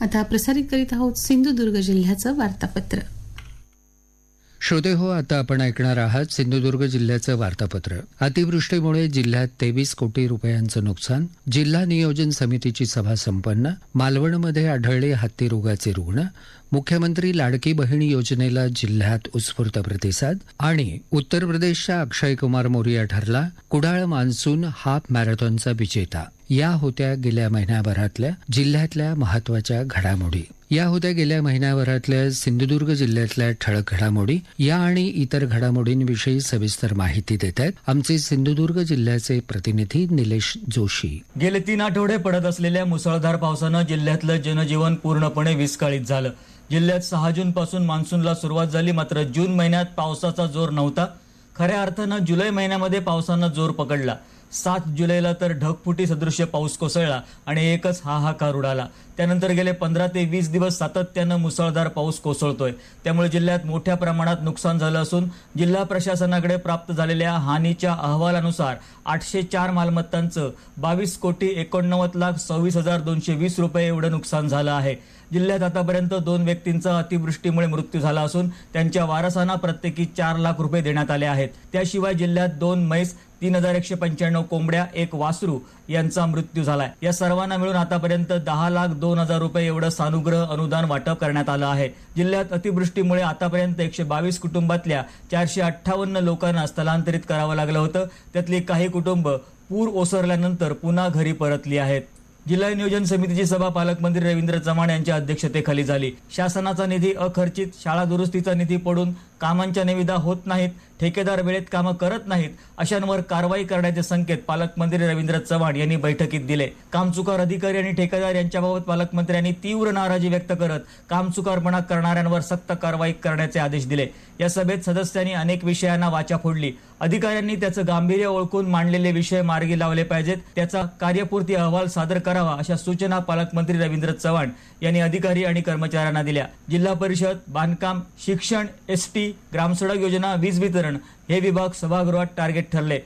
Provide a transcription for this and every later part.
आता प्रसारित करीत आहोत सिंधुदुर्ग जिल्ह्याचं वार्तापत्र. श्रोते हो आता आपण ऐकणार आहात सिंधुदुर्ग जिल्ह्याचं वार्तापत्र. अतिवृष्टीमुळे जिल्ह्यात तेवीस कोटी रुपयांचं नुकसान जिल्हा नियोजन समितीची सभा संपन्न मालवणमध्ये आढळले हत्ती रोगाचे रुग्ण मुख्यमंत्री लाडकी बहीण योजनेला जिल्ह्यात उत्स्फूर्त प्रतिसाद आणि उत्तर प्रदेशच्या अक्षय कुमार मोरिया ठरला कुडाळ मान्सून हाफ मॅरेथॉनचा विजेता. या होत्या गेल्या महिन्याभरातल्या जिल्ह्यातल्या महत्त्वाच्या घडामोडी. या होत्या गेल्या महिन्याभरातल्या सिंधुदुर्ग जिल्ह्यातल्या ठळक घडामोडी या आणि इतर घडामोडींविषयी सविस्तर माहिती देत आहेत आमचे सिंधुदुर्ग जिल्ह्याचे प्रतिनिधी निलेश जोशी. गेले तीन आठवडे पडत असलेल्या मुसळधार पावसानं जिल्ह्यातलं जनजीवन पूर्णपणे विस्कळीत झालं. जिल्ह्यात सहा जून पासून मान्सूनला सुरुवात झाली मात्र जून महिन्यात पावसाचा जोर नव्हता. खऱ्या अर्थानं जुलै महिन्यामध्ये पावसानं जोर पकडला. सात जुलैला तर ढगफुटी सदृश्य पाऊस कोसळला आणि एकच हाहाकार उडाला. त्यानंतर गेले पंधरा ते वीस दिवस सातत्यानं मुसळधार पाऊस कोसळतोय. त्यामुळे जिल्ह्यात मोठ्या प्रमाणात नुकसान झालं असून जिल्हा प्रशासनाकडे प्राप्त झालेल्या हानीच्या अहवालानुसार आठशे चार मालमत्तांचं बावीस कोटी एकोणनव्वद लाख सव्वीस हजार दोनशे वीस रुपये एवढं नुकसान झालं आहे. जिल्ह्यात आतापर्यंत दोन व्यक्तींचा अतिवृष्टीमुळे मृत्यू झाला असून त्यांच्या वारसांना प्रत्येकी चार लाख रुपये देण्यात आले आहेत. त्याशिवाय जिल्ह्यात दोन म्हैस तीन हजार एकशे पंच्याण्णव कोंबड्या एक वासरू यांचा मृत्यू झालाय. या सर्वांना मिळून आतापर्यंत दहा लाख दोन हजार रुपये एवढं सानुग्रह अनुदान वाटप करण्यात आलं आहे. जिल्ह्यात अतिवृष्टीमुळे आतापर्यंत एकशे बावीस कुटुंबातल्या चारशे अठ्ठावन्न लोकांना स्थलांतरित करावं लागलं होतं. त्यातली काही कुटुंब पूर ओसरल्यानंतर पुन्हा घरी परतली आहेत. जिल्हा नियोजन समितीची सभा पालकमंत्री रवींद्र चव्हाण यांच्या अध्यक्षतेखाली झाली. शासनाचा निधी अखर्चित शाळा दुरुस्तीचा निधी पडून कामांच्या निविदा होत नाहीत ठेकेदार वेळेत कामं करत नाहीत अशांवर कारवाई करण्याचे संकेत पालकमंत्री रवींद्र चव्हाण यांनी बैठकीत दिले. कामचुकार अधिकारी आणि ठेकेदार यांच्याबाबत पालकमंत्र्यांनी तीव्र नाराजी व्यक्त करत कामचुकारपणा करणाऱ्यांवर सक्त कारवाई करण्याचे आदेश दिले. या सभेत सदस्यांनी अनेक विषयांना वाचा फोडली. अधिकाऱ्यांनी त्याचं गांभीर्य ओळखून मांडलेले विषय मार्गी लावले पाहिजेत त्याचा कार्यपूर्ती अहवाल सादर करावा अशा सूचना पालकमंत्री रवींद्र चव्हाण यांनी अधिकारी आणि कर्मचाऱ्यांना दिल्या. जिल्हा परिषद बांधकाम शिक्षण एसटी ग्रामसडक योजना वीज वितरण हे विभाग सभागृहात टार्गेट ठरले.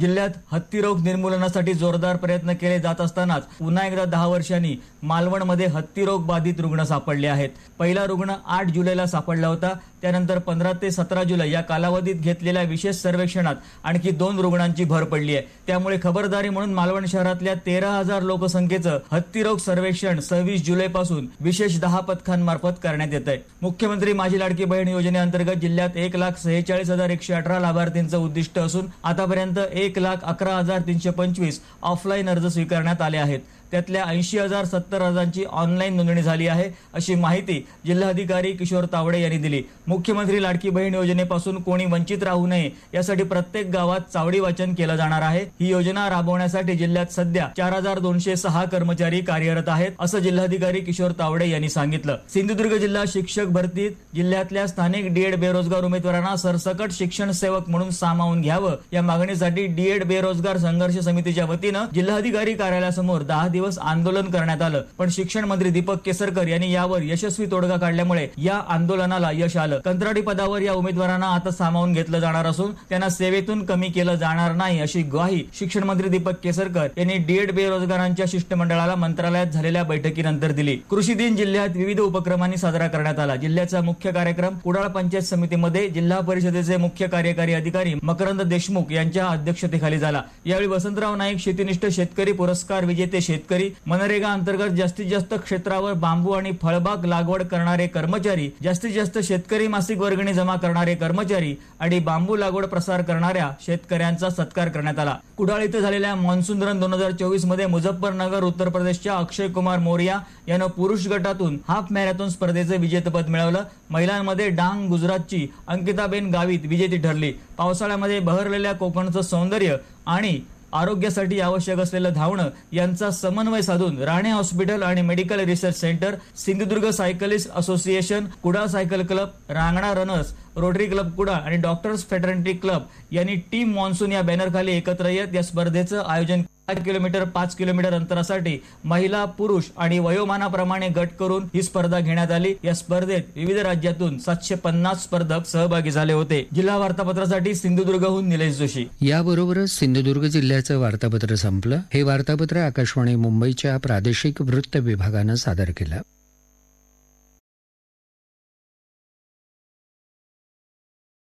जिल्ह्यात हत्तीरोग निर्मूलनासाठी जोरदार प्रयत्न केले जात असतानाच पुन्हा एकदा दहा वर्षांनी मालवणमध्ये हत्तीरोग बाधित रुग्ण सापडले आहेत. पहिला रुग्ण आठ जुलैला सापडला होता. त्यानंतर पंधरा ते सतरा जुलै या कालावधीत घेतलेल्या विशेष सर्वेक्षणात आणखी दोन रुग्णांची भर पडली आहे. त्यामुळे खबरदारी म्हणून मालवण शहरातल्या तेरा हजार लोकसंख्येचं हत्तीरोग सर्वेक्षण सव्वीस जुलैपासून विशेष दहा पथकांमार्फत करण्यात येत आहे मुख्यमंत्री माझी लाडकी बहीण योजनेअंतर्गत जिल्ह्यात एक लाख सेहेचाळीस हजार एकशे अठरा लाभार्थींचं उद्दिष्ट असून आतापर्यंत एक लाख अकरा हजार तीनशे पंचवीस ऑफलाईन अर्ज स्वीकारण्यात आले आहेत. त्यातल्या ऐंशी हजार सत्तर अर्जांची ऑनलाईन नोंदणी झाली आहे अशी माहिती जिल्हाधिकारी किशोर तावडे यांनी दिली. मुख्यमंत्री लाडकी बहीण योजनेपासून कोणी वंचित राहू नये यासाठी प्रत्येक गावात चावडी वाचन केलं जाणार आहे. ही योजना राबवण्यासाठी जिल्ह्यात सध्या चार हजार दोनशे सहा कर्मचारी कार्यरत आहेत असं जिल्हाधिकारी किशोर तावडे यांनी सांगितलं. सिंधुदुर्ग जिल्हा शिक्षक भरतीत जिल्ह्यातल्या स्थानिक डीएड बेरोजगार उमेदवारांना सरसकट शिक्षण सेवक म्हणून सामावून घ्यावं या मागणीसाठी डीएड बेरोजगार संघर्ष समितीच्या वतीनं जिल्हाधिकारी कार्यालयासमोर दहा दिवस आंदोलन करण्यात आलं. पण शिक्षण मंत्री दीपक केसरकर यांनी यावर यशस्वी तोडगा काढल्यामुळे या आंदोलनाला यश आलं. कंत्राटी पदावर या उमेदवारांना आता सामावून घेतलं जाणार असून त्यांना सेवेतून कमी केलं जाणार नाही अशी ग्वाही शिक्षण मंत्री दीपक केसरकर यांनी डीएड बेरोजगारांच्या शिष्टमंडळाला मंत्रालयात झालेल्या बैठकीनंतर दिली. कृषी दिन जिल्ह्यात विविध उपक्रमांनी साजरा करण्यात आला. जिल्ह्याचा मुख्य कार्यक्रम कुडाळ पंचायत समितीमध्ये जिल्हा परिषदेचे मुख्य कार्यकारी अधिकारी मकरंद देशमुख यांच्या अध्यक्षतेखाली झाला. यावेळी वसंतराव नाईक शेतीनिष्ठ शेतकरी पुरस्कार विजेते शेतकरी मनरेगा अंतर्गत जास्तीत जास्त क्षेत्रावर बांबू आणि फळबाग लागवड करणारे कर्मचारी जास्तीत जास्त शेतकरी मासिक वर्गणी जमा करणारे कर्मचारी आणि बांबू लागवड प्रसार करणाऱ्या शेतकऱ्यांचा सत्कार करण्यात आला. कुडाळ इथं झालेल्या मान्सून रन दोन हजार चोवीसमध्ये मुझफ्फरनगर उत्तर प्रदेशच्या अक्षय कुमार मोरिया यानं पुरुष गटातून हाफ मॅरेथॉन स्पर्धेचं विजेतेपद मिळवलं. महिलांमध्ये डांग गुजरातची अंकिताबेन गावित विजेती ठरली. पावसाळ्यामध्ये बहरलेल्या कोकणचं सौंदर्य आणि आरोग्यासाठी आवश्यक असलेलं धावणं यांचा समन्वय साधून राणे हॉस्पिटल आणि medical research centre Sindhudurg cyclist association Kudal cycle club Rangna runners rotary club Kudal आणि डॉक्टर्स फेटर्निटी क्लब यांनी टीम मॉन्सून या बॅनरखाली एकत्र येत या स्पर्धेचं आयोजन किलोमीटर पाच किलोमीटर अंतरासाठी महिला पुरुष आणि वयोमानाप्रमाणे गट करून ही स्पर्धा घेण्यात आली. या स्पर्धेत विविध राज्यातून सातशे पन्नास स्पर्धक सहभागी झाले होते. जिल्हा वार्तापत्रासाठी सिंधुदुर्गहून निलेश जोशी. याबरोबरच सिंधुदुर्ग जिल्ह्याचं वार्तापत्र संपलं. हे वार्तापत्र आकाशवाणी मुंबईच्या प्रादेशिक वृत्त विभागानं सादर केलं.